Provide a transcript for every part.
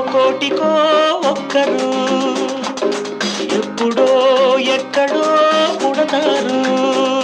కోటికో ఒక్కరు. ఎప్పుడో ఎక్కడో పుడతారు.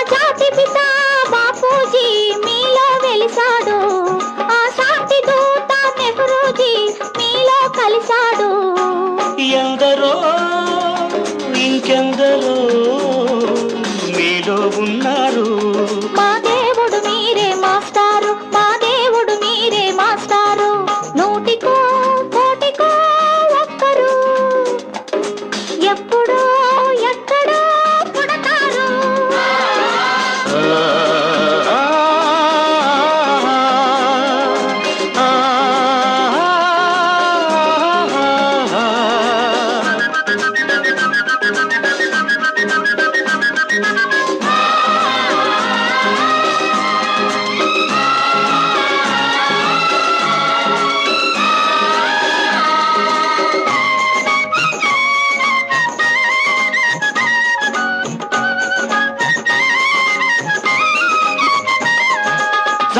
ಎಂದರೋ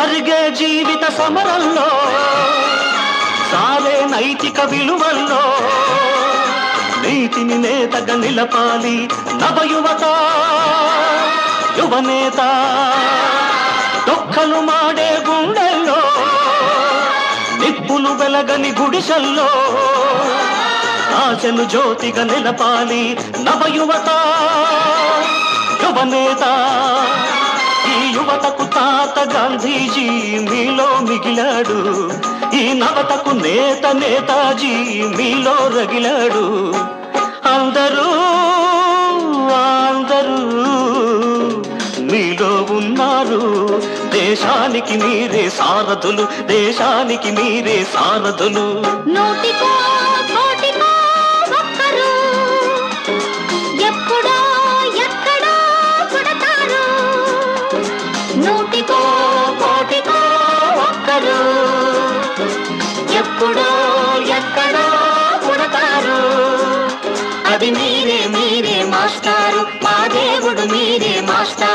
జరిగే జీవిత సమరంలో సాలే నైతిక విలువల్లో నీతిని నేతగా నిలపాలి నవయువత యువనేత దొక్కలు మాడే గుండెల్లో నిప్పులు వెలగని గుడిసెల్లో ఆశలు జ్యోతిగా నిలపాలి నవయువత యువనేత నవతకు తాత గాంధీజీ మీలో మిగిలాడు. ఈ నవతకు నేత నేతాజీ మీలో రగిలాడు. అందరూ అందరూ మీలో ఉన్నారు. దేశానికి మీరే సారథులు దేశానికి మీరే సారథులు. నోటికో అది మీరే మీరే మాస్టారు. మా దేవుడు మీరే మాస్టారు.